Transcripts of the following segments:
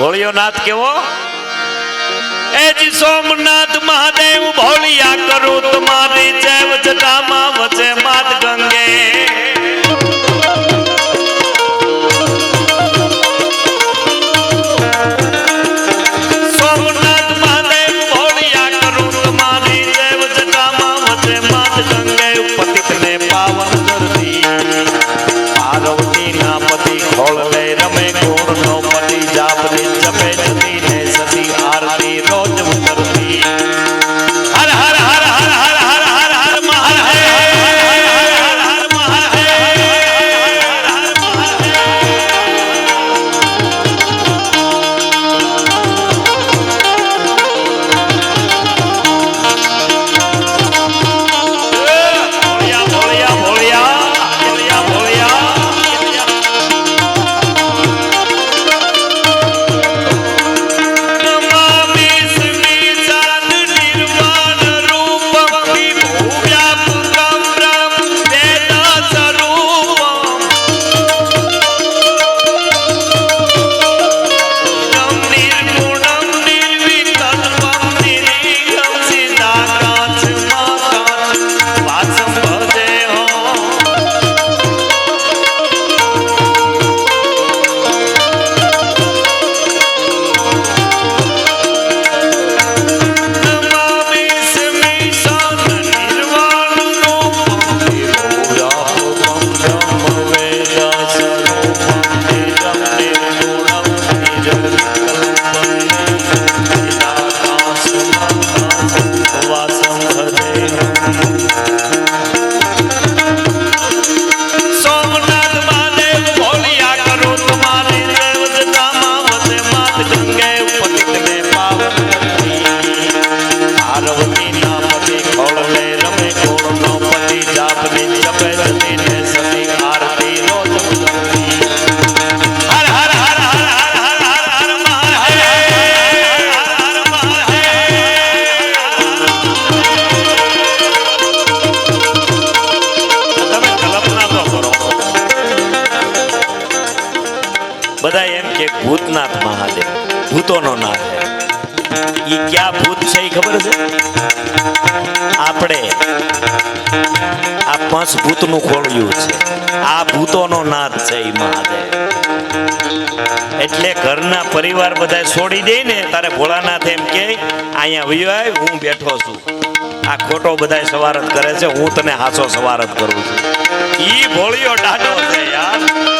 ભોળિયો નાથ કેવો? એ જી સોમનાથ મહાદેવ, ભોળિયા કરું તમારી જૈવ જટામાં વચે માત ગંગે. ભૂતનું ખોળ્યું છે. આ ભૂતોનો નાથ છે એ મહાદેવ. એટલે ઘરના પરિવાર બધા છોડી દે ને તારે ભોળાનાથ એમ કે, અહીંયા વિવાય હું બેઠો છું. આ ખોટો બધા સવારત કરે છે, હું તને હાસો સવારત કરું છું. ઈ ભોળિયો ડાઢો છે યાર.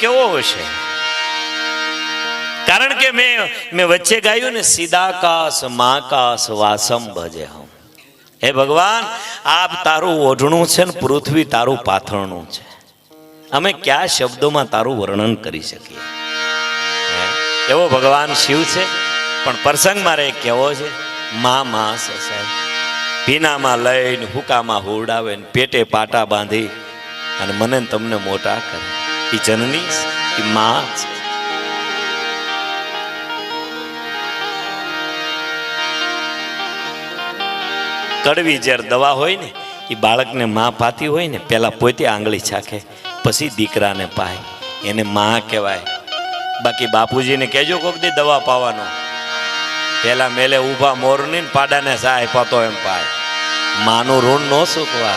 કેવો હશે કારણ કે મેં મેં વચ્ચે ગાયું ને, સીધાકાશ માકાશ વાસમ ભજે હમ. હે ભગવાન, આપ તારું ઓઢણું છે ને, પૃથ્વી તારું પાથરણું છે. અમે કયા શબ્દોમાં તારું વર્ણન કરી શકીએ? એવો ભગવાન શિવ છે? પણ પ્રસંગ મારે કેવો છે? મા મા સસાય ભીનામાં લઈને હુકામાં હુડાવે ને, પેટે પાટા બાંધી અને મને તમને મોટા કરે. એ જનની એ મા કડવી જ્યારે દવા હોય ને, એ બાળકને મા પાતી હોય ને, પેલા પોતે આંગળી છાખે પછી દીકરાને પાય. એને મા કહેવાય. બાકી બાપુજીને કહેજો કોક દે દવા પાવાનો. પેલા મેલે ઊભા મોરની પાડાને સહાય પાતો એમ પાય. માનું ઋણ નો ચૂકવા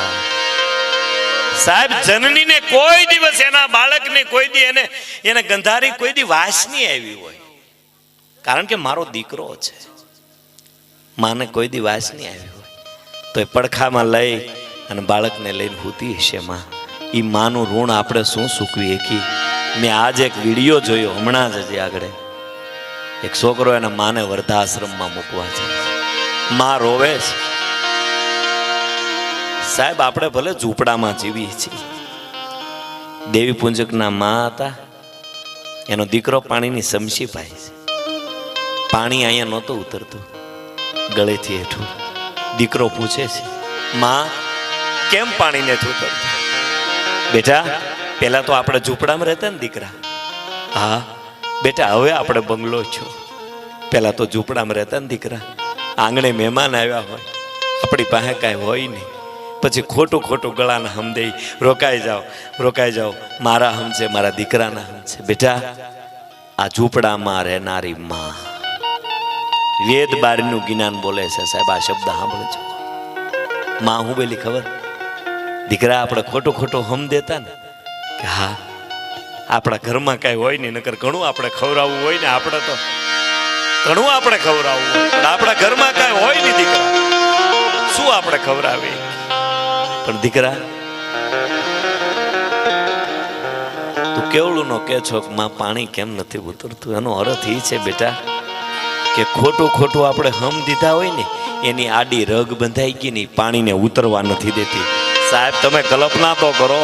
સાહેબ, જનનીને કોઈ દિવસ એના બાળકને કોઈ દી એને એને ગંધારી કોઈ દી વાસ નહીં આવી હોય. કારણ કે મારો દીકરો છે. માને કોઈ દી વાસ નહીં આવી હોય. તો એ પડખામાં લઈ અને બાળકને લઈને હૂતી હશે માં. એ માનું ઋણ આપણે શું સૂકવી એકી? મેં આજ એક વીડિયો જોયો હમણાં જ હજી આગળ. એક છોકરો એના માને વર્ધાશ્રમમાં મૂકવા છે. માં રોવે છે. સાહેબ, આપણે ભલે ઝૂંપડામાં જીવીએ છીએ. દેવી પૂંજકના મા હતા. એનો દીકરો પાણીની સમસી પાય છે. પાણી અહીંયા નહોતું ઉતરતું. ગળેથી હેઠું. દીકરો પૂછે છે, મા, કેમ પાણી નથી બેટા, પહેલા તો આપણે ઝૂંપડામાં રહેતા ને દીકરા. હા, બેટા, હવે આપણે બંગલો છો. પહેલા તો ઝૂંપડામાં રહેતા ને દીકરા. આંગણે મહેમાન આવ્યા હોય. આપણી પાસે કાંઈ હોય નહીં. પછી ખોટું ખોટું ગળાના હમ દઈ રોકાઈ જાઓ રોકાઈ જાઓ. મારા હમ છે, મારા દીકરાના હમ છે. બેટા, આ ઝૂંપડામાં રહેનારી માં. વેદ બારીનું જ્ઞાન બોલે છે, સાહેબ, આ શબ્દ સાંભળજો. માં હું બોલી, ખબર? દીકરા, આપણે ખોટું ખોટું હમ દેતા ને, કે હા, આપણા ઘરમાં કાંઈ હોય નહીં, નકર ઘણું આપણે ખવડાવવું હોય ને, આપણે તો ઘણું આપણે ખવડાવવું આપણા ઘરમાં કાંઈ હોય નહીં, દીકરા. શું આપણે ખવડાવીએ? પણ દીકરા, તું કેવડું નો કે છો માં પાણી કેમ નથી ઉતરતું? એનો અર્થ એ છે બેટા કે ખોટું ખોટું આપણે હમ દીધા હોય ને, એની આડી રગ બંધાઈ ગઈ ને પાણીને ઉતરવા નથી દેતી. સાહેબ, તમે કલ્પના તો કરો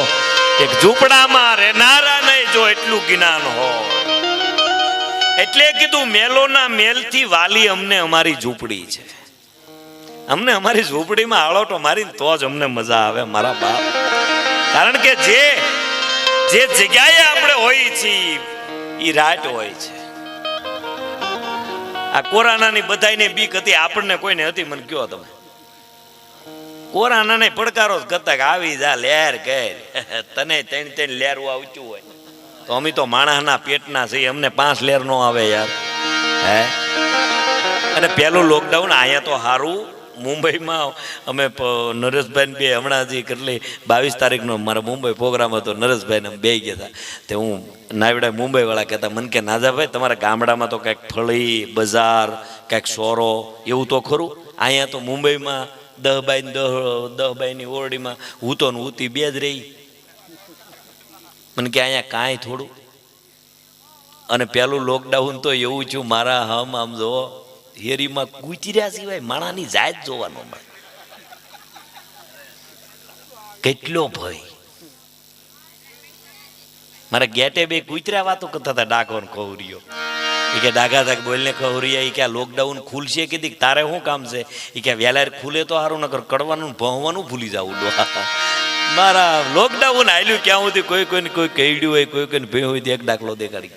એક ઝૂંપડામાં રહેનારા નહીં જો એટલું જ્ઞાન હોય. એટલે કીધું મેલોના મેલથી વાલી અમને અમારી ઝૂંપડી છે. અમને અમારી ઝૂંપડીમાં આળોટો મારીને તો જ અમને મજા આવે મારા બાપ. કારણ કે જે જે જગ્યાએ આપણે હોઈએ છીએ એ રાટ હોય છે. આ કોરોનાની બધાયને બીક હતી, આપણને કોઈને હતી, મને કયો તમે? કોરોનાને પડકારો કરતા કે આવી જા, લેર કર તને ત્રણ ત્રણ લેરું આવતું હોય. તો અમે તો માણસના પેટના છીએ, અમને પાંચ લેર નો આવે યાર. હે? અને પહેલું લોકડાઉન અહીંયા તો સારું મુંબઈમાં અમે નરેશભાઈને બે હમણાં જે કેટલી બાવીસ તારીખનો મારા મુંબઈ પ્રોગ્રામ હતો, નરેશભાઈને અમે બે ગયા હતા. તે હું નાવડા મુંબઈવાળા કહેતા, મને કે નાજાભાઈ તમારા ગામડામાં તો કંઈક ફળી, બજાર, કંઈક સોરો, એવું તો ખરું? અહીંયા તો મુંબઈમાં દહ બાઈ દહ દહ બાઈની ઓરડીમાં હું તો ને હુતી બે જ રહી. મને કે અહીંયા કાંઈ થોડું? અને પેલું લોકડાઉન તો એવું છું મારા હમ આમ જો હેરીમાં ગુચર્યા સિવાય માણાની જાત જોવાનો મળે. કેટલો ભય. મારા ગેટે બે કૂતર્યા વાતો કરતા હતા ડાકો ને એ કે ડાઘા તક બોલને કૌરિયા એ કે લોકડાઉન ખુલશે કીધી તારે શું કામ છે? એ કે વેલાર ખુલે તો સારું નકર કડવાનું ભણવાનું ભૂલી જવું ડોહા મારા લોકડાઉન આલ્યું ક્યાં સુધી કોઈ કોઈને કોઈ કહેડ્યું હોય, કોઈ કોઈને ભય હોય એક દાખલો દેખાડી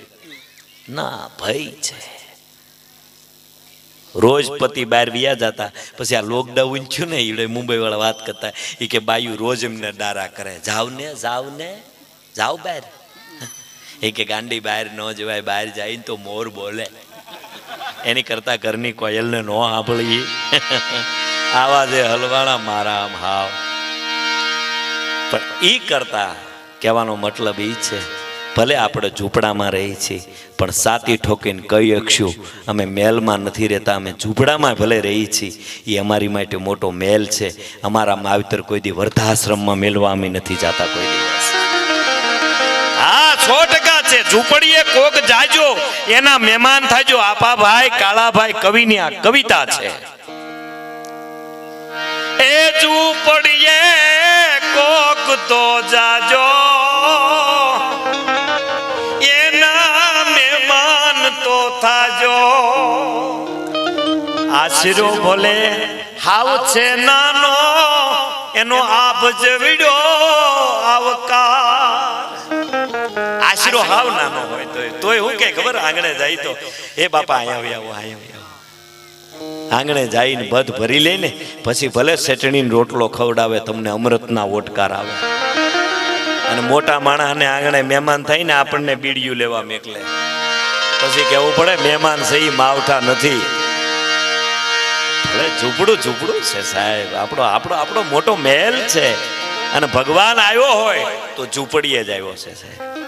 ના, ભય છે. રોજ પતિ બહાર વ્યા જતા. પછી આ લોકડાઉન થયું ને ઈડે મુંબઈ વાળા વાત કરતા. એ કે, બાયુ, રોજ એમને ડારા કરે. જાવ ને જાવ ને, જાવ બહાર એ કે, ગાંડી બહાર ન જવાય બહાર જાય તો મોર બોલે. એની કરતા ઘરની કોયલને ન સાંભળી આવા જે હલવાણા મારા આમ હાવ. પણ એ કરતા કહેવાનો મતલબ એ છે ભલે આપણે ઝૂંપડામાં રહીએ છીએ પણ સાતી ઠોકીને કહી શકશું, અમે મેલમાં નથી રહેતા, અમે ઝૂંપડામાં ભલે રહીએ છીએ એ અમારી માટે મોટો મેલ છે. અમારા માવતર કોઈ દી વૃદ્ધાશ્રમમાં મેલવા અમે નથી જતા કોઈ દિવસ. હા, સો ટકા છે. ઝૂંપડીએ કોક જાજો, એના મહેમાન થાજો. આપાભાઈ કાળાભાઈ કવિની આ કવિતા છે. એ ઝૂંપડીએ કોક તો જાજો આશરો ભલે હાવ છે નાનો એનો આભ જવડ્યો આવકાર. આશરો હાવ નાનો હોય તોય. તોય હું કે ખબર? આંગણે જાય તો. એ બાપા અહીંયા આવો અહીંયા આવો આંગણે જઈને બધ ભરી લે ને પછી ભલે ચટણીનો રોટલો ખવડાવે તમને અમૃતના ઓટકાર આવે. અને મોટા માણસને આંગણે મહેમાન થાય ને આપણને બીડિયું લેવા મેકલે. પછી કહેવું પડે મહેમાન સહી માવઠા નથી. ભલે ઝૂંપડું છે સાહેબ. આપણો આપણો આપણો મોટો મહેલ છે. અને ભગવાન આવ્યો હોય તો ઝૂંપડીએ જ આવ્યો છે સાહેબ.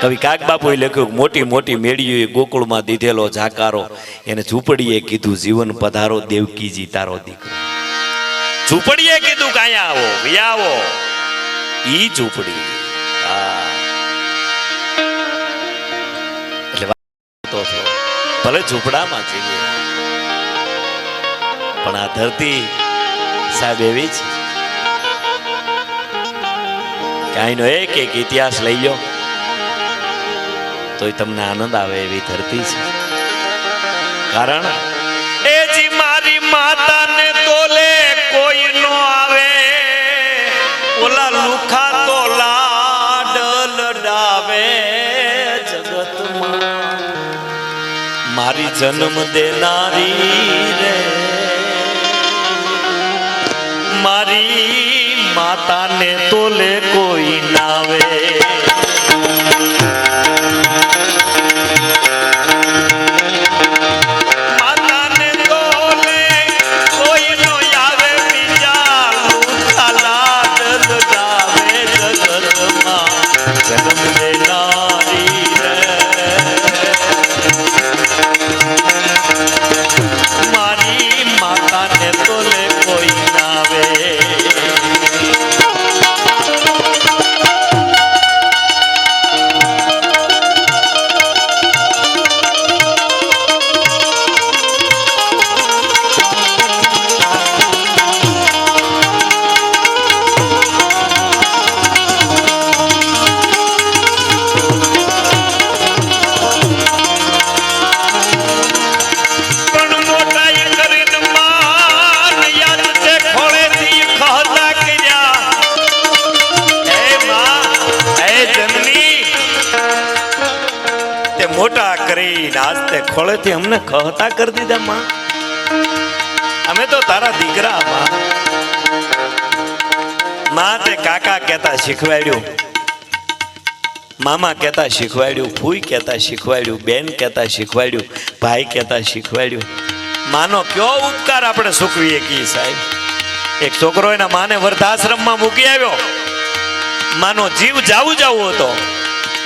કવિ કાગબાપુએ લખ્યું મોટી મોટી મેળીઓએ ગોકુળમાં દીધેલો જાકારો એને ઝૂંપડીએ કીધું, જીવન પધારો, દેવકીજી તારો દીકરો. ઝૂંપડીએ કીધું કાંઈ આવો વ્યાવો ઈ ઝૂંપડી. હા. એટલે ભલે ઝૂંપડામાં જીવીએ. પણ આ ધરતી સાહેબ એવી છે. કે અહીંનો એક એક ઇતિહાસ લઈ લો તોય તમને આનંદ આવે એવી ધરતી છે. કારણ એ જી મારી માતાને તોલે કોઈ નો આવે. ઓલા લુખા તો લાડ લડાવે જગતમાં. મારી જન્મ દેનારી મારી માતાને તોલે કોઈ નાવે મોટા કરી નાસ્તે ખોળેથી અમને કહતા કરી દીધા, માં, અમે તો તારા દીકરા, માં. માં તે કાકા કહેતા શીખવાડ્યું, મામા કહેતા શીખવાડ્યું ફૂઈ કહેતા શીખવાડ્યું, બેન કહેતા શીખવાડ્યું, ભાઈ કહેતા શીખવાડ્યું. માનો કયો ઉપકાર આપણે સુકવીએ કી સાહેબ? એક છોકરો એના માને વૃદ્ધાશ્રમમાં મૂકી આવ્યો. માનો જીવ જાવું જાવું હતો.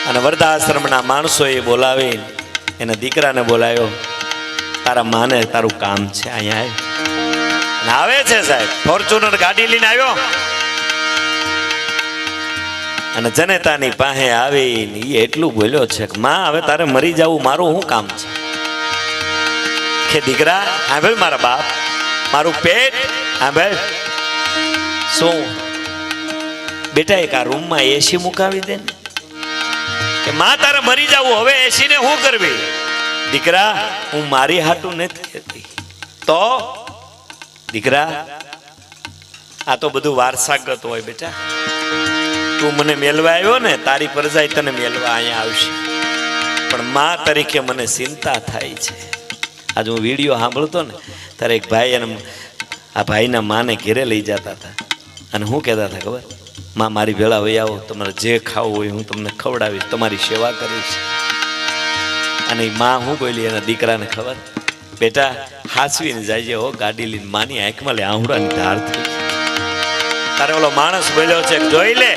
અને વૃદ્ધાશ્રમના માણસોએ બોલાવી એના દીકરાને બોલાવ્યો, તારા માને તારું કામ છે અહીંયા આવ છે સાહેબ, ફોર્ચ્યુનર ગાડી લઈને આવ્યો. અને જનેતાની પાસે આવીને એ એટલું બોલ્યો છે કે, માં, હવે તારે મરી જવું, મારું શું કામ છે? કે દીકરા સાંભળ મારા બાપ, મારું પેટ સાંભળ શું? બેટા, એક આ રૂમમાં એસી મુકાવી દે ને. કે માં, તારે મરી જવું. હવે એસી ને શું કરવી? દીકરા, હું મારી હાટું નથી કહેતી. તો? દીકરા, આ તો બધું વારસાગત હોય બેટા. તું મને મેલવા આવ્યો ને, તારી પરજાઈ તને મેલવા અહીંયા આવશે. પણ માં તરીકે મને ચિંતા થાય છે. આજે હું વીડિયો સાંભળતો ને, ત્યારે એક ભાઈ અને આ ભાઈના માને ઘેરે લઈ જતા હતા. અને હું કહેતા હતા, ખબર? માં મારી ભેળા વહી આવો, તમારે જે ખાવું હોય હું તમને ખવડાવીશ, તમારી સેવા કરીશ. અને માં હું બોલી, એના દીકરાને ખબર? બેટા, હાસવીને જાય હો, ગાડી લઈને માની આંખમાં લે, આહુડાની ધાર થઈ. તારે ઓલો માણસ બોલ્યો છે જોઈ લે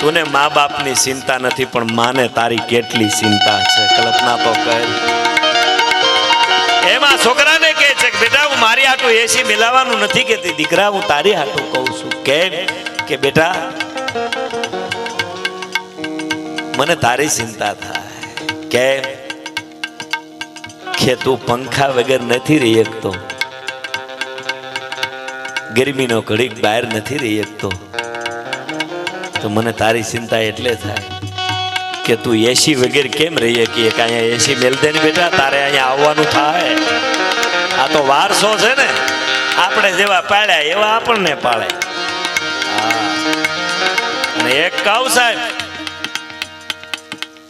તુને મા બાપની ચિંતા નથી, પણ માને તારી કેટલી ચિંતા છે? કલ્પના તો કર. એમાં છોકરાને કહે છે કે બેટા, હું મારી હાટું એસી મિલાવવાનું નથી કહેતી. દીકરા, હું તારી હાટું કહું છું. કેમ? કે બેટા, મને તારી ચિંતા થાય. કેમ? કે તું પંખા વગર નથી રહી શકતો. ગરમીનો ઘડીક બહાર નથી રહી શકતો. તો મને તારી ચિંતા એટલે થાય કે તું એસી વગેરે કેમ રહી શકીએ? કે અહીંયા એસી મેલતે ને બેટા, તારે અહીંયા આવવાનું થાય. આ તો વારસો છે ને. આપણે જેવા પાડ્યા એવા આપણને પાડે.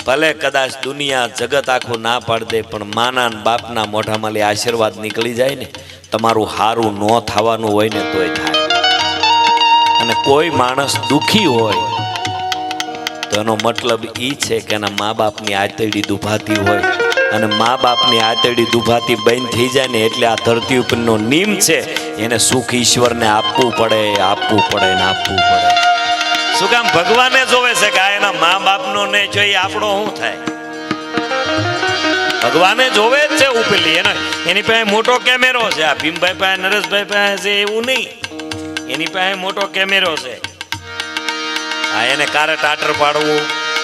ભલે કદાચ દુનિયા જગત આખું ના પાડ દે, પણ માના બાપના મોઢામાં લે આશીર્વાદ નીકળી જાય ને, તમારું હારું ન થવાનું હોય ને તોય થાય. અને કોઈ માણસ દુખી હોય, તો એનો મતલબ એ છે કે એના મા બાપની આતરડી દુભાતી હોય. અને મા બાપની આતરડી દુભાતી બંધ થઈ જાય ને એટલે આ ધરતી ઉપરનો નિયમ છે, એને સુખ ઈશ્વરને આપવું પડે આપવું પડે ને આપવું પડે. શું કામ ભગવાને જોવે છે કે એના મા બાપનો ને જોઈએ આપણો શું થાય? ભગવાને જોવે જ છે ઉપેલી. એને એની પાસે મોટો કેમેરો છે. આ ભીમભાઈ પાસે, નરેશભાઈ પાસે છે એવું નહીં. એની પાસે મોટો કેમેરો છે. આ એને કારે ટાટર પાડવું.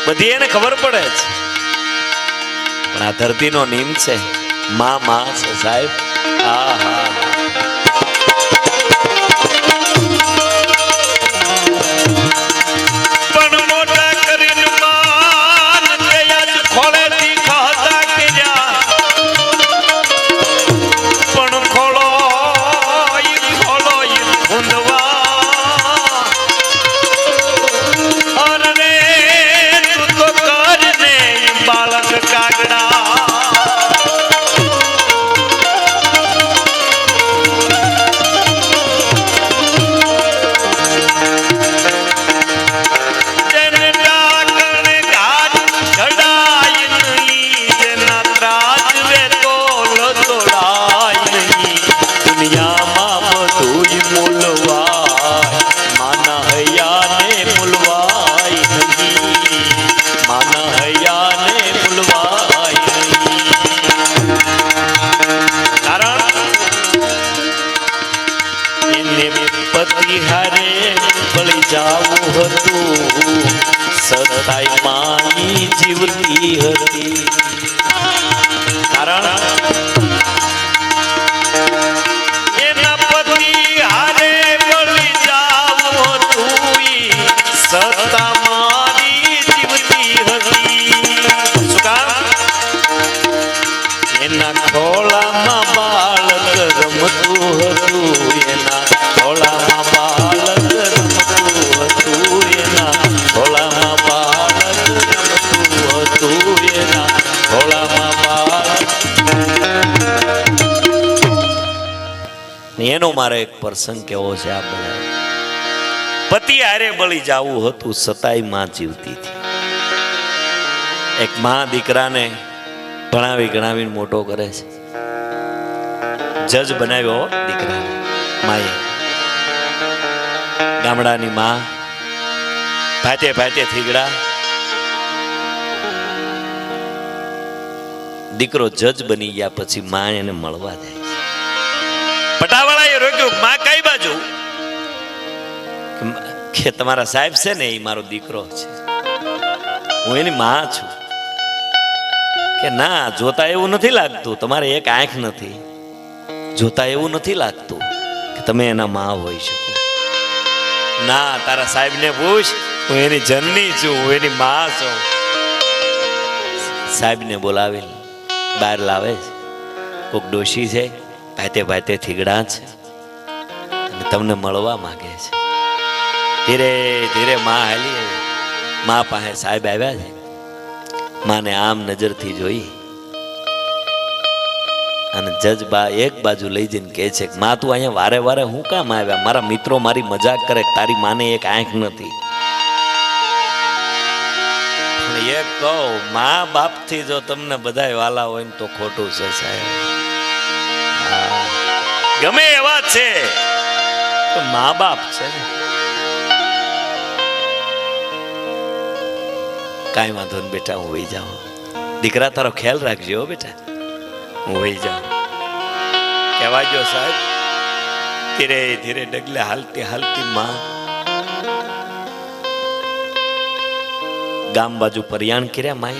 બધી એને ખબર પડે છે પણ આ ધરતીનો નિયમ છે. મા મા છે સાહેબ. આ, હા પણ જાવું હતું. સતાઈ માની જીવતી હતી. મારે એક પ્રસંગ કેવો છે આ બધા? પતિ હારે બળી જાવું હતું, સતાયમાં જીવતી હતી. એક માં દીકરાને ભણાવી ગણાવીને મોટો કરે છે. જજ બનાવ્યો હો દીકરાને, માએ. ગામડાની માં ભાતે ભાતે થીગડા. દીકરો જજ બની ગયા, પછી માં એને મળવા જાય. પટાવાળાએ રોક્યું, માં, કઈ બાજુ? કે તમારા સાહેબ છે ને, એ મારો દીકરો છે. હું એની માં છું. કે, ના, જોતા એવું નથી લાગતું. તમારે એક આંખ નથી. જોતા એવું નથી લાગતું કે તમે એના માં હોઈ શકો. ના, તારા સાહેબને પૂછ. હું એની જનની છું, હું એની માં છું. સાહેબને બોલાવેલ બહાર લાવે કોક ડોશી છે. ભાતે ભાતે થીગડા છે. અને તમને મળવા માંગે છે. ધીરે ધીરે માં હાલી. માં પાસે સાહેબ આવ્યા છે. માને આમ નજરથી જોઈ. અને જજ બા એક બાજુ લઈ જઈને કહે છે કે, માં, તું અહીંયા વારે વારે હું કામ આવ્યા? મારા મિત્રો મારી મજાક કરે તારી માને એક આંખ નથી. એક કહું, મા બાપથી જો તમને બધાય વાલા હોય ને તો ખોટું છે સાહેબ. ગમે એવા છે. તો મા બાપ છે ને. કાંઈ વાંધો ને બેટા, હું વહી જાઉં. દીકરા તારો ખ્યાલ રાખજો બેટા. હું વહી જાઉં. કહેવા જો સાહેબ, ધીરે ધીરે ડગલે હાલતી હાલતી માં ગામ બાજુ પરિયાણ કર્યા માએ.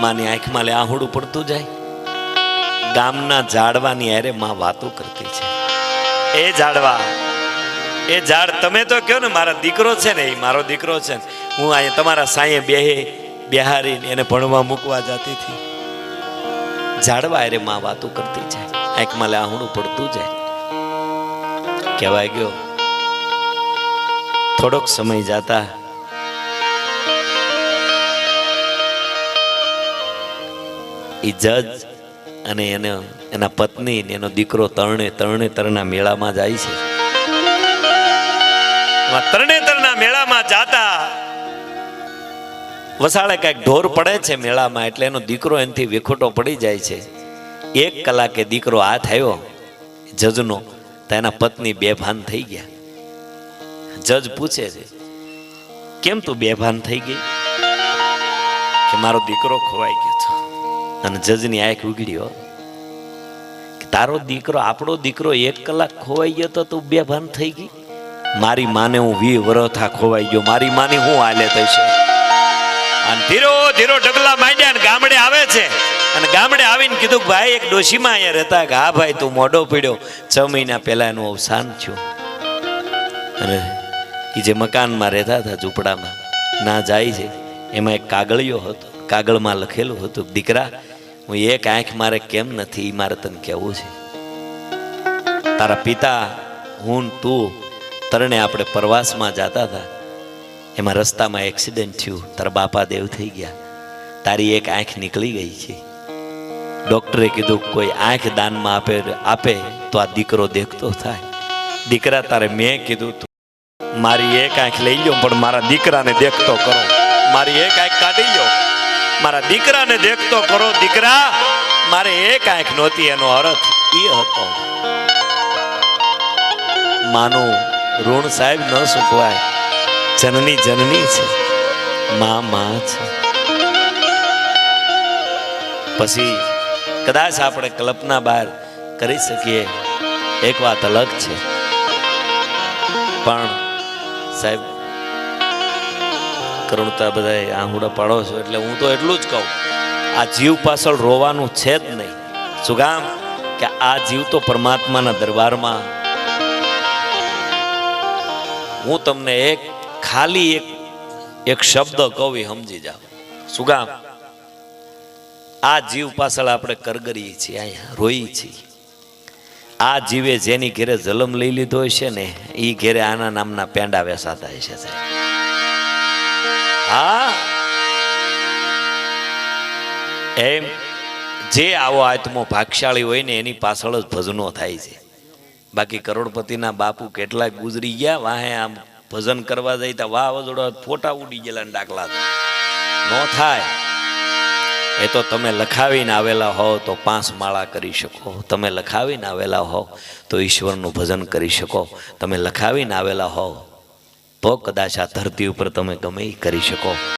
માની આંખમાં લે આહુડું પડતું જાય. ગામના ઝાડવાની હારે માં વાતો કરતી છે. એ ઝાડવા, એ ઝાડ તમે તો કહો ને, મારા દીકરો છે ને, એ મારો દીકરો છે ને, હું અહીંયા તમારા સાંયે બેહે બિહારી એને ભણવા મૂકવા જતી હતી. ઝાડવા અરે માં વાતો કરતી છે. આંખમાં લે આહુડું પડતું જાય. કહેવાય ગયો. થોડોક સમય જાતા એ જજ અને એને એના પત્ની ને એનો દીકરો તરણે તરણે તરના મેળામાં જાય છે. તરણેતરના મેળામાં જાતા વસાળે કંઈક ઢોર પડે છે મેળામાં એટલે એનો દીકરો એનાથી વિખોટો પડી જાય છે. એક કલાકે દીકરો હાથ આવ્યો જજનો તો એના પત્ની બેભાન થઈ ગયા. જજ પૂછે છે કેમ તું બેભાન થઈ ગઈ? કે મારો દીકરો ખોવાઈ ગયો અને જજની આંખ ઉગડ્યો તારો દીકરો, આપણો દીકરો એક કલાક ખોવાઈ ગયો તો તું બેભાન થઈ ગઈ? મારી માને હું વી વરથા ખોવાઈ ગયો. મારી માની હું હાલે છે? અને ધીરો ધીરો ડગલા માંડ્યા અને ગામડે આવે છે. અને ગામડે આવીને કીધું ભાઈ, એક ડોશીમાં અહીંયા રહેતા કે, હા ભાઈ, તું મોઢો પીડ્યો. છ મહિના પહેલા એનું અવસાન થયું. અને એ જે મકાનમાં રહેતા હતા ઝૂંપડામાં, ના જાય છે. એમાં એક કાગળિયો હતો. કાગળમાં લખેલું હતું, દીકરા હું એક આંખ મારે કેમ નથી એ મારે તને કહેવું છે. તારા પિતા, હું તું, તરણે આપણે પ્રવાસમાં જતા હતા. એમાં રસ્તામાં એક્સિડન્ટ થયું. તારા બાપા દેવ થઈ ગયા. તારી એક આંખ નીકળી ગઈ છે. ડોક્ટરે કીધું, કોઈ આંખ દાનમાં આપે આપે તો આ દીકરો દેખતો થાય. દીકરા તારે મેં કીધું, તું મારી એક આંખ લઈ લો પણ મારા દીકરાને દેખતો કરો. મારી એક આંખ મારા દીકરાને દેખતો કરો, દીકરા, મારે એક આંખ નહોતી, એનો અર્થ એ હતો. માનું, ઋણ સાહેબ ન સુકવાય જનની જનની છે, મા મા છે. પછી કદાચ આપણે કલ્પના બહાર કરી શકીએ, એક વાત અલગ છે. પણ સાહેબ કરુણતા બધા આંગુડા પાડો છો. એટલે હું તો એટલું જ કહું. આ જીવ પાછળ રોવાનું છે જ નહીં. શું કામ કે આ જીવ તો પરમાત્માના દરબારમાં. હું તમને એક, ખાલી એક એક શબ્દ કવિ સમજી જાઓ. શું કામ આ જીવ પાછળ આપણે કરગરીએ છીએ, અહીંયા રોઈ છીએ. આ જીવે જેની ઘેરે જલમ લઈ લીધો હશે ને એ ઘેરે આના નામના પેંડા વેસાતા હશે સાહેબ. હા? એમ જે આવો આત્મો ભાગશાળી હોય ને એની પાછળ જ ભજનો થાય છે. બાકી કરોડપતિના બાપુ કેટલાક ગુજરી ગયા, વાહે આમ ભજન કરવા જાય તો વાહ વજોડો ફોટા ઉડી ગયેલા ડાકલા ન થાય. એ તો તમે લખાવીને આવેલા હો તો પાંચ માળા કરી શકો. તમે લખાવીને આવેલા હો તો ઈશ્વરનું ભજન કરી શકો. તમે લખાવીને આવેલા હો તો કદાચ આ ધરતી ઉપર તમે ગમે કરી શકો.